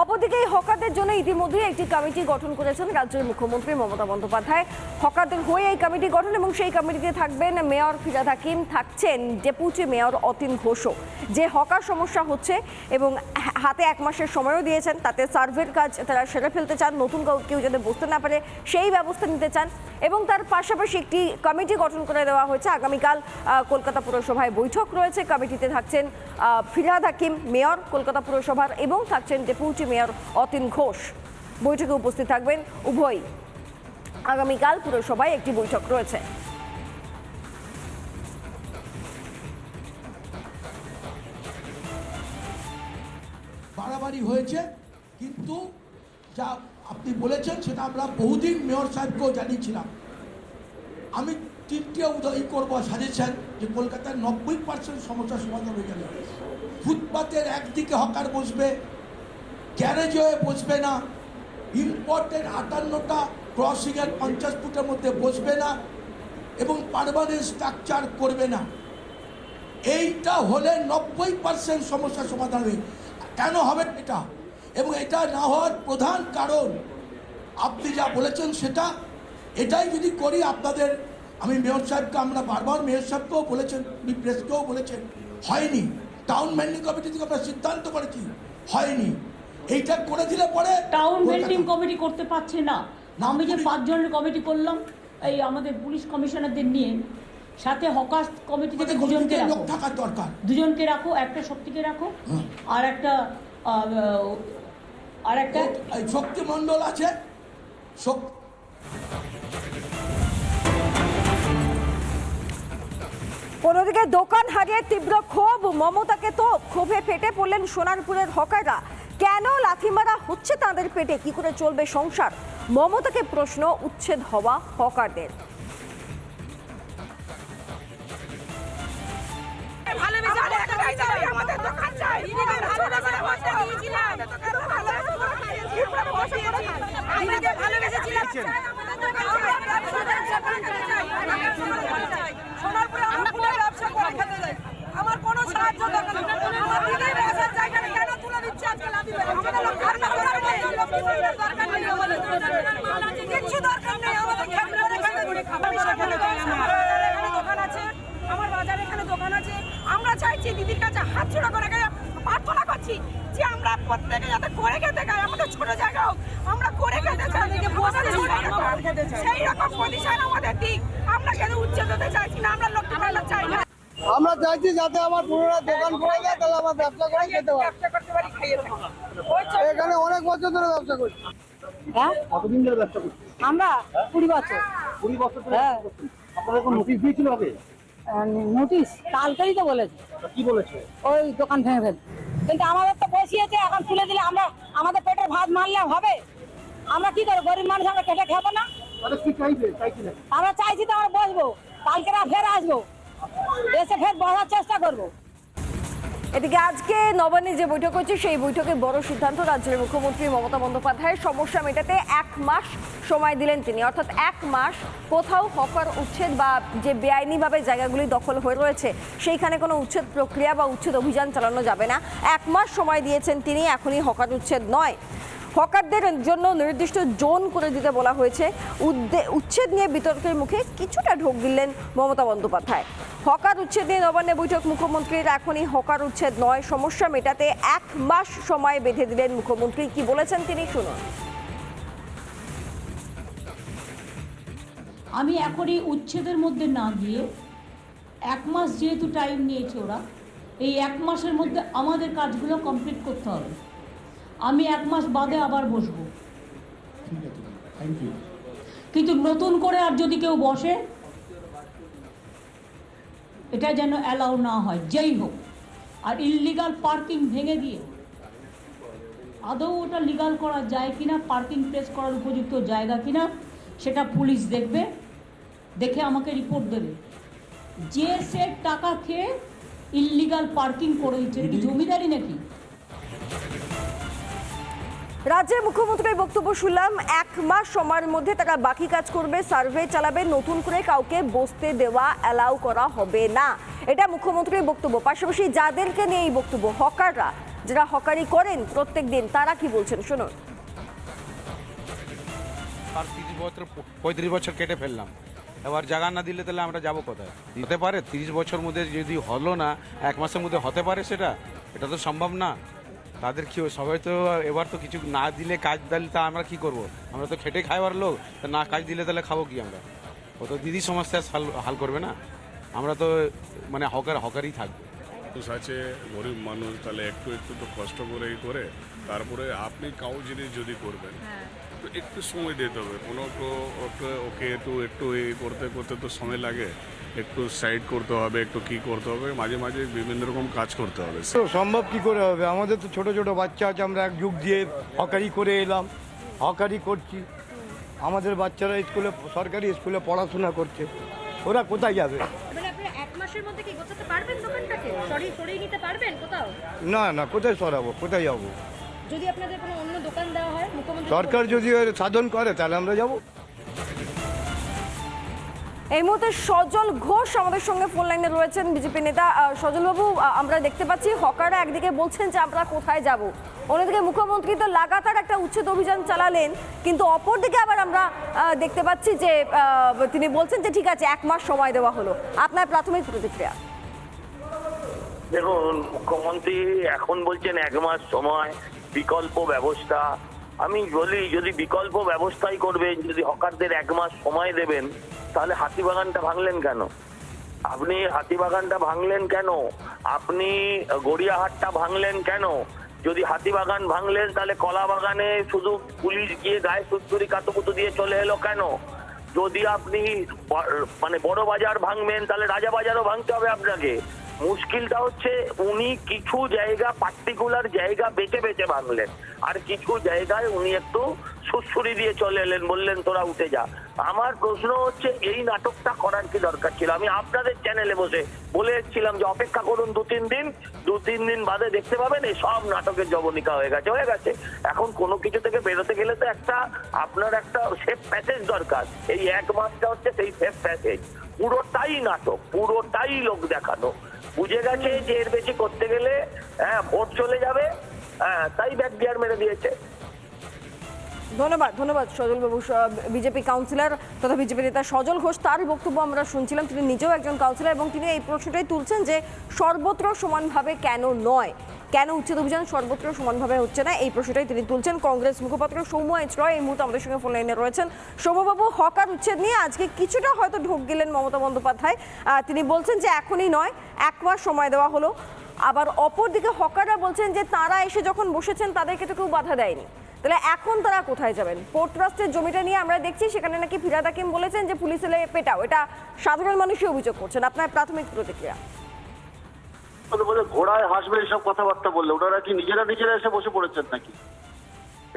অপরদিকে এই হকারদের জন্য ইতিমধ্যে একটি কমিটি গঠন করেছেন রাজ্যের মুখ্যমন্ত্রী মমতা বন্দ্যোপাধ্যায়। হকারদের হয়ে এই কমিটি গঠন এবং সেই কমিটিতে থাকবেন মেয়র ফিরাদ হাকিম, থাকছেন ডেপুটি মেয়র অতীন ঘোষও। যে হকার সমস্যা হচ্ছে এবং হাতে এক মাসের সময়ও দিয়েছেন তাতে সার্ভের কাজ তারা সেরে ফেলতে চান নতুন কাউ- যাতে বসতে না পারে সেই ব্যবস্থা নিতে চান। এবং তার পাশাপাশি একটি কমিটি গঠন করে দেওয়া হয়েছে। আগামীকাল কলকাতা পুরসভায় বৈঠক রয়েছে। কমিটিতে থাকছেন আহ, ফিরহাদ হাকিম মেয়র কলকাতা পুরসভার এবং থাকছেন ডেপুটি মেয়র অতীন ঘোষ। বৈঠকে উপস্থিত থাকবেন উভয়ই। আগামীকাল পুরসভায় একটি বৈঠক রয়েছে। বাড়াবাড়ি হয়েছে, কিন্তু যা আপনি বলেছেন সেটা আমরা বহুদিন মেয়র সাহেবকেও জানিয়েছিলাম। আমি তিনটে উদয় করব সাজেশন যে কলকাতার নব্বই পার্সেন্ট সমস্যার সমাধান হয়ে যাবে ফুটপাতের একদিকে হকার বসবে, গ্যারেজ হয়ে বসবে না ইম্পর্টেন্ট আটান্নটা ক্রসিংয়ের পঞ্চাশ ফুটের মধ্যে বসবে না, এবং পারমানেন্ট স্ট্রাকচার করবে না। এইটা হলে নব্বই পার্সেন্ট সমস্যার সমাধান হবে কেন হবে এটা? এবং এটা না হওয়ার প্রধান কারণ আপনি যা বলেছেন সেটা এটাই যদি করি আপনাদের আমি মেয়র সাহেবকে আমরা বারবার মেয়র সাহেবকেও বলেছেন প্রেসকেও বলেছেন হয়নি। টাউন ম্যান্ডিং কমিটি থেকে আমরা সিদ্ধান্ত করেছি হয়নি। এইটা করে দিলে পরে টাউন বিল্ডিং কমিটি করতে পারছে না। আমি যে পাঁচজনের কমিটি করলাম এই আমাদের পুলিশ কমিশনারদের নিয়ে সাথে হকার কমিটি থেকে দুজনকে রাখো। থাকার দরকার। দুজনকে রাখো একটা শক্তিকে রাখো আর একটা আর একটা শক্তি মণ্ডল আছে। শক্তি অন্যদিকে দোকান হারিয়ে তীব্র ক্ষোভ মমতাকে তো ক্ষোভে ফেটে পড়লেন সোনারপুরের হকাররা। কেন লাথি মারা হচ্ছে তাদের পেটে? কি করে চলবে সংসার? মমতাকে প্রশ্ন উচ্ছেদ হওয়া হকারদের। 加油 সেই রকম পজিশন আমাদের দিক আমরা কেন উচ্ছেদ হতে চাইছি না? আমরা ভান্ডার চাই না। আমরা চাইছি যাতে আমার পুনরায় দোকান খুলে যায় তাহলে আমার ব্যবসা করে খেতে পারি। এখানে অনেক বছর ধরে ব্যবসা করছি। হ্যাঁ? কতদিন ধরে ব্যবসা করছেন আমরা? কুড়ি বছর। কুড়ি বছর ধরে হ্যাঁ। আপনাদের কোনো নোটিশ দিয়েছিল আগে? নোটিশ কালকেই তো বলেছে। কি বলেছে? ওই দোকান ভেঙে ফেল। কিন্তু আমাদের তো বসিয়েছে এখন তুলে দিলে আমরা আমাদের পেটের ভাত মারলে হবে। আমরা কি করব? গরিব মানুষ আমরা কেটে খাব না? আমরা চাইছি তো আমরা বসবো কালকে না ফের আসব। এসে ফের বসার চেষ্টা করব। এদিকে আজকে নবান্নে যে বৈঠক হচ্ছে সেই বৈঠকে বড় সিদ্ধান্ত রাজ্যের মুখ্যমন্ত্রী মমতা বন্দ্যোপাধ্যায় সমস্যা মেটাতে এক মাস সময় দিলেন তিনি। অর্থাৎ এক মাস কোথাও হকার উচ্ছেদ বা যে বেআইনিভাবে জায়গাগুলি দখল হয়ে রয়েছে সেইখানে কোনো উচ্ছেদ প্রক্রিয়া বা উচ্ছেদ অভিযান চালানো যাবে না। এক মাস সময় দিয়েছেন তিনি এখনই হকার উচ্ছেদ নয়। হকারদের জন্য নির্দিষ্ট জোন করে দিতে বলা হয়েছে। উচ্ছেদ নিয়ে বিতর্কের মুখে কিছুটা ঢোক দিলেন মমতা বন্দ্যোপাধ্যায়। হকার উচ্ছেদ নিয়ে নবান্নে বৈঠক, মুখ্যমন্ত্রীর এখনই হকার উচ্ছেদ নয়, সমস্যা মেটাতে এক মাস সময় বেঁধে দিলেন মুখ্যমন্ত্রী। কি বলেছেন তিনি শুনুন। আমি এখনই উচ্ছেদের মধ্যে না গিয়ে এক মাস যেহেতু টাইম নিয়েছে ওরা, এই এক মাসের মধ্যে আমাদের কাজগুলো কমপ্লিট করতে হবে। আমি এক মাস বাদে আবার বসবো। থ্যাংক ইউ কিন্তু নতুন করে আর যদি কেউ বসে এটা যেন অ্যালাউ না হয় যেই হোক। আর ইললিগাল পার্কিং ভেঙে দিয়ে আদৌ ওটা লিগাল করা যায় কিনা পার্কিং প্লেস করার উপযুক্ত জায়গা কিনা সেটা পুলিশ দেখবে দেখে আমাকে রিপোর্ট দেবে। যে সে টাকা খেয়ে ইললিগাল পার্কিং করে দিচ্ছে কি জমিদারি নাকি? রাজ্যের মুখ্যমন্ত্রীর বক্তব্য শুনলাম, এক মাস সময়ের মধ্যে তারা বাকি কাজ করবে, সার্ভে চালাবে, নতুন করে কাউকে বসতে দেওয়া অ্যালাউ করা হবে না। এটা মুখ্যমন্ত্রীর বক্তব্য। পাশাপাশি যাদেরকে নিয়ে এই বক্তব্য, হকাররা, যারা হকারি করেন প্রত্যেক দিন, তারা কি বলছেন? শুনুন। আর তিরিশ বছর, পঁয়ত্রিশ বছর কেটে ফেললাম। এবার জায়গা না দিলে তাহলে আমরা যাব কোথায়? হতে পারে, তিরিশ বছর মধ্যে যদি হলো না, এক মাসের মধ্যে হতে পারে সেটা? এটা তো সম্ভব না। তাদের কি সবাই তো এবার তো কিছু না দিলে কাজ দিলে তা আমরা কি করব? আমরা তো খেটে খাইবার লোক তা না কাজ দিলে তাহলে খাব কি আমরা? ও তো দিদি সমস্যা হাল হাল করবে না। আমরা তো মানে হকার হকারই থাকব। মানুষ আছে গরিব মানুষ তাহলে একটু একটু তো কষ্ট করেই করে তারপরে আপনি কাউ জিনিস যদি করবেন তো একটু সময় দিতে হবে। কোনো তো ওকে- ওকে একটু একটু এ করতে করতে তো সময় লাগে। একটু সাইড করতে হবে একটু কি করতে হবে মাঝে মাঝে বিভিন্ন রকম কাজ করতে হবে। তো সম্ভব কি করে হবে? আমাদের তো ছোট ছোট বাচ্চা আছে আমরা এক যুগ দিয়ে হকারি করে এলাম। হকারি করছি। আমাদের বাচ্চারা স্কুলে সরকারি স্কুলে পড়াশোনা করছে। ওরা কোথায় যাবে? মানে আপনি এক মাসের মধ্যে কি গোছাতে পারবেন দোকানটাকে? সরিয়ে সরিয়ে নিতে পারবেন কোথাও? না না কোথায় সরাবো? কোথায় যাব? যদি আপনাদের কোনো অন্য দোকান দেওয়া হয় মুখ্যমন্ত্রী সরকার যদি সাধন করে তাহলে আমরা যাব। এই মুহূর্তে সজল ঘোষ আমাদের সঙ্গে ফোন লাইনে রয়েছেন বিজেপি নেতা। আহ, সজলবাবু আহ, আমরা দেখতে পাচ্ছি হকাররা একদিকে বলছেন যে আমরা কোথায় যাব। অন্যদিকে মুখ্যমন্ত্রী তো লাগাতার একটা উচ্ছেদ অভিযান চালালেন কিন্তু অপরদিকে আবার আমরা দেখতে পাচ্ছি যে তিনি বলছেন যে ঠিক আছে এক মাস সময় দেওয়া হলো। আপনার প্রাথমিক প্রতিক্রিয়া? দেখুন মুখ্যমন্ত্রী এখন বলছেন এক মাস সময়। বিকল্প ব্যবস্থা। আমি বলি, যদি বিকল্প ব্যবস্থাই করবেন, যদি হকারদের এক মাস সময় দেবেন, তাহলে হাতিবাগানটা ভাঙলেন কেন? আপনি হাতিবাগানটা ভাঙলেন কেন? আপনি গড়িয়াহাটটা ভাঙলেন কেন? যদি হাতিবাগান ভাঙলেন, তাহলে কলা বাগানে শুধু পুলিশ গিয়ে গায়ে সুস্তরি কাতুকুতু দিয়ে চলে এলো কেন? যদি আপনি মানে বড় বাজার ভাঙবেন, তাহলে রাজা বাজারও ভাঙতে হবে আপনাকে। মুশকিলটা হচ্ছে উনি কিছু জায়গা পার্টিকুলার জায়গা বেছে বেছে ভাঙলেন। আর কিছু জায়গায় উনি একটু সুসুরি দিয়ে চলে এলেন, বললেন, তোরা উঠে যা। আমার প্রশ্ন হচ্ছে, এই নাটকটা করার কি দরকার ছিল? আমি আপনাদের চ্যানেলে বসে বলে এসেছিলাম যে, অপেক্ষা করুন দু তিন দিন। দু তিন দিন বাদে দেখতে পাবেন, এই সব নাটকের জবনিকা হয়ে গেছে হয়ে গেছে। এখন কোনো কিছু থেকে বেরোতে গেলে তো একটা, আপনার একটা সেফ প্যাসেজ দরকার। এই এক মাসটা হচ্ছে সেই সেফ প্যাসেজ পুরোটাই নাটক, পুরোটাই লোক দেখানো। বুঝে গেছে যে এর বেশি করতে গেলে হ্যাঁ ভোট চলে যাবে। হ্যাঁ তাই ব্যাক গিয়ার মেরে দিয়েছে। ধন্যবাদ ধন্যবাদ সজল বাবু বিজেপি কাউন্সিলর তথা বিজেপি নেতা সজল ঘোষ। তার বক্তব্য আমরা শুনছিলাম, তিনি নিজেও একজন কাউন্সিলর এবং তিনি এই প্রশ্নটাই তুলছেন যে সর্বত্র সমানভাবে কেন নয়। কেন উচ্ছেদ অভিযান সর্বত্র সমানভাবে হচ্ছে না? এই প্রশ্নটাই তিনি তুলছেন কংগ্রেস মুখপাত্র সৌম্য এইচ রয়। এই মুহূর্তে আমাদের সঙ্গে ফোন লাইনে রয়েছেন সৌম্যবাবু হকার উচ্ছেদ নিয়ে আজকে কিছুটা হয়তো ঢোক গেলেন মমতা বন্দ্যোপাধ্যায়। তিনি বলছেন যে এখনই নয়, এক মাস সময় দেওয়া হলো। আবার অপরদিকে হকাররা বলছেন যে তারা এসে যখন বসেছেন তাদেরকে তো কেউ বাধা দেয়নি। তাহলে এখন তারা কোথায় যাবেন? পোর্ট ট্রাস্টের জমিটা নিয়ে আমরা দেখছি, সেখানে নাকি ফিরাদ হাকিম বলেছেন যে পুলিশ এলে পেটাও। এটা সাধারণ মানুষই অভিযোগ করছেন। আপনার প্রাথমিক প্রতিক্রিয়া? বলে বলে ঘোড়ায় হাসবে এইসব কথাবার্তা বললে। ওনারা কি নিজেরা নিজেরা এসে বসে পড়েছেন নাকি?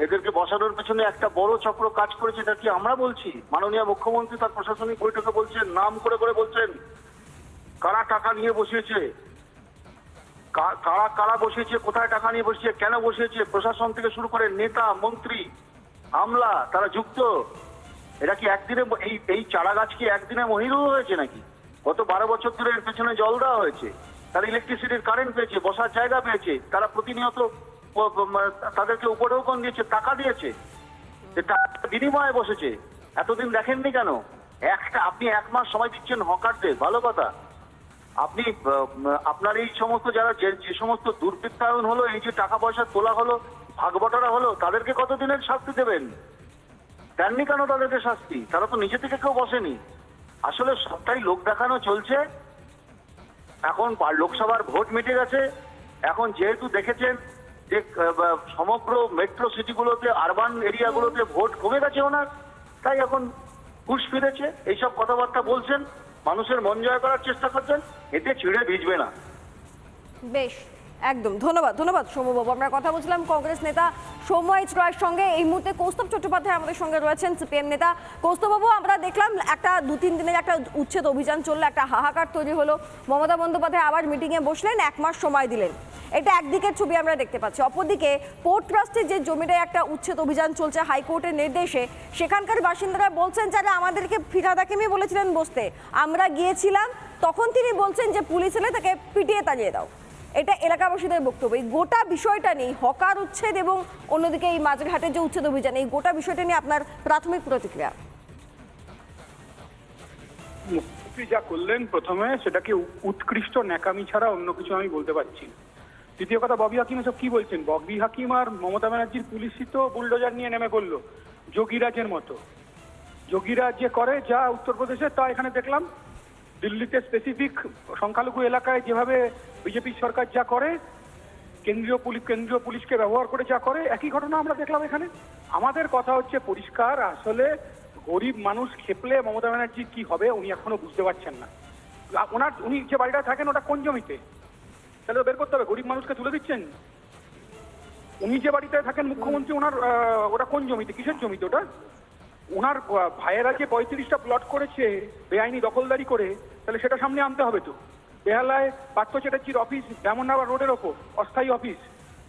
এদেরকে বসানোর পেছনে একটা বড় চক্র কাজ করেছে, এটা কি আমরা বলছি? মাননীয় মুখ্যমন্ত্রী তার প্রশাসনিক বৈঠকে বলছেন, নাম করে করে বলছেন, কারা টাকা নিয়ে বসিয়েছে? কারা কারা বসিয়েছে, কোথায় টাকা নিয়ে বসিয়েছে, কেন বসিয়েছে? প্রশাসন থেকে শুরু করে নেতা, মন্ত্রী, আমলা, তারা যুক্ত। এটা কি একদিনে এই এই চারা গাছ কি একদিনে মহিরু হয়েছে নাকি? গত বারো বছর ধরে এর পেছনে জল দেওয়া হয়েছে। তারা ইলেকট্রিসিটির কারেন্ট পেয়েছে, বসার জায়গা পেয়েছে, তারা প্রতিনিয়ত তাদেরকে উপঢৌকন দিয়েছে, টাকা দিয়েছে। বিনিময়ে বসেছে। এতদিন দেখেননি কেন? একটা, আপনি এক মাস সময় দিচ্ছেন হকারদের, ভালো কথা। আপনি আপনার এই সমস্ত যারা যে সমস্ত দুর্বৃত্তায়ন হলো, এই যে টাকা পয়সা তোলা হলো, ভাগ বটারা হলো, তাদেরকে কতদিনের শাস্তি দেবেন? দেননি কেন তাদেরকে শাস্তি? তারা তো নিজে থেকে কেউ বসেনি। আসলে সবটাই লোক দেখানো চলছে। এখন লোকসভার ভোট মিটে গেছে। এখন যেহেতু দেখেছেন যে সমগ্র মেট্রো সিটিগুলোতে আরবান এরিয়াগুলোতে ভোট কমে গেছে ওনার, তাই এখন হুশ ফিরেছে। এইসব কথাবার্তা বলছেন, মানুষের মন জয় করার চেষ্টা করছেন, এতে ছিঁড়ে ভিজবে না। বেশ। একদম, ধন্যবাদ ধন্যবাদ সৌম্যবাবু। আমরা কথা বলছিলাম কংগ্রেস নেতা সৌম্য এইচ সঙ্গে। এই মুহূর্তে কৌস্তব চট্টোপাধ্যায় আমাদের সঙ্গে রয়েছেন সিপিএম নেতা। কৌস্তববাবু, আমরা দেখলাম একটা দু তিন দিনের একটা উচ্ছেদ অভিযান চলল, একটা হাহাকার তৈরি হলো। মমতা বন্দ্যোপাধ্যায় আবার মিটিংয়ে বসলেন, এক মাস সময় দিলেন। এটা একদিকের ছবি আমরা দেখতে পাচ্ছি। অপরদিকে পোর্ট ট্রাস্টের যে জমিটায় একটা উচ্ছেদ অভিযান চলছে হাইকোর্টের নির্দেশে, সেখানকার বাসিন্দারা বলছেন, যারা আমাদেরকে ফিরাদ হাকিমই বলেছিলেন বসতে, আমরা গিয়েছিলাম, তখন তিনি বলছেন যে, পুলিশ এলে তাকে পিটিয়ে তাড়িয়ে দাও। এটা এলাকাবাসীদের বক্তব্য। এই গোটা বিষয়টা নেই হকার উচ্ছেদ এবং অন্যদিকে এই মাঝঘাটের যে উচ্ছেদ অভিযান, এই গোটা বিষয়টা নিয়ে আপনার প্রাথমিক প্রতিক্রিয়া? মুখ্যমন্ত্রী যা করলেন প্রথমে সেটাকে উৎকৃষ্ট ন্যাকামি ছাড়া অন্য কিছু আমি বলতে পারছি দ্বিতীয় কথা, ববি হাকিম এসব কি বলছেন? ববি হাকিম আর মমতা ব্যানার্জির পুলিশই তো বুলডোজার নিয়ে নেমে পড়ল, যোগীরাজের মতো। যোগীরাজ যে করে যা উত্তরপ্রদেশে, তা এখানে দেখলাম। দিল্লিতে স্পেসিফিক সংখ্যালঘু এলাকায় যেভাবে বিজেপি সরকার যা করে, কেন্দ্রীয় পুলিশ, কেন্দ্রীয় পুলিশকে ব্যবহার করে যা করে, একই ঘটনা আমরা দেখলাম এখানে। আমাদের কথা হচ্ছে পরিষ্কার, আসলে গরিব মানুষ খেপলে মমতা ব্যানার্জি কি হবে, উনি এখনও বুঝতে পারছেন না। ওনার, উনি যে বাড়িটা থাকেন ওটা কোন জমিতে? তাহলে বের করতে হবে, গরিব মানুষকে তুলে দিচ্ছেন? উনি যে বাড়িতে থাকেন মুখ্যমন্ত্রী, ওনার ওটা কোন জমিতে, কিসের জমিতে ওটা? ওনার ভাইয়েরা যে পঁয়ত্রিশটা প্লট করেছে বেআইনি দখলদারি করে তাহলে সেটা সামনে আনতে হবে তো। বেহালায় পার্থ চ্যাটার্জির অফিস ব্যামননগর রোডের ওপর অস্থায়ী অফিস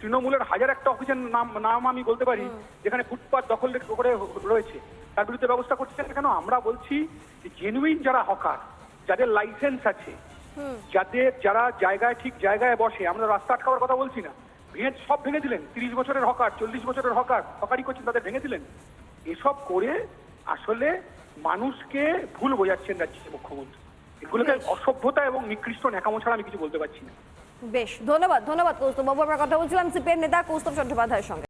তৃণমূলের হাজার একটা অফিসের নাম নাম আমি বলতে পারি যেখানে ফুটপাত দখল করে রয়েছে। তার বিরুদ্ধে ব্যবস্থা করছে কেন? আমরা বলছি যে জেনুইন যারা হকার যাদের লাইসেন্স আছে যাদের যারা জায়গায় ঠিক জায়গায় বসে আমরা রাস্তা আটকাবার কথা বলছি না। ভেঙে সব ভেঙে দিলেন। তিরিশ বছরের হকার চল্লিশ বছরের হকার হকারি করছেন তাদের ভেঙে দিলেন। এসব করে আসলে মানুষকে ভুল বোঝাচ্ছেন রাজ্যের মুখ্যমন্ত্রী। এগুলোকে অসভ্যতা এবং নিকৃষ্ট ন্যাকামো ছাড়া আমি কিছু বলতে পারছি না। বেশ ধন্যবাদ ধন্যবাদ কৌস্তব বাবু। আমরা কথা বলছিলাম সিপিএম নেতা কৌস্তব চট্টোপাধ্যায়ের সঙ্গে।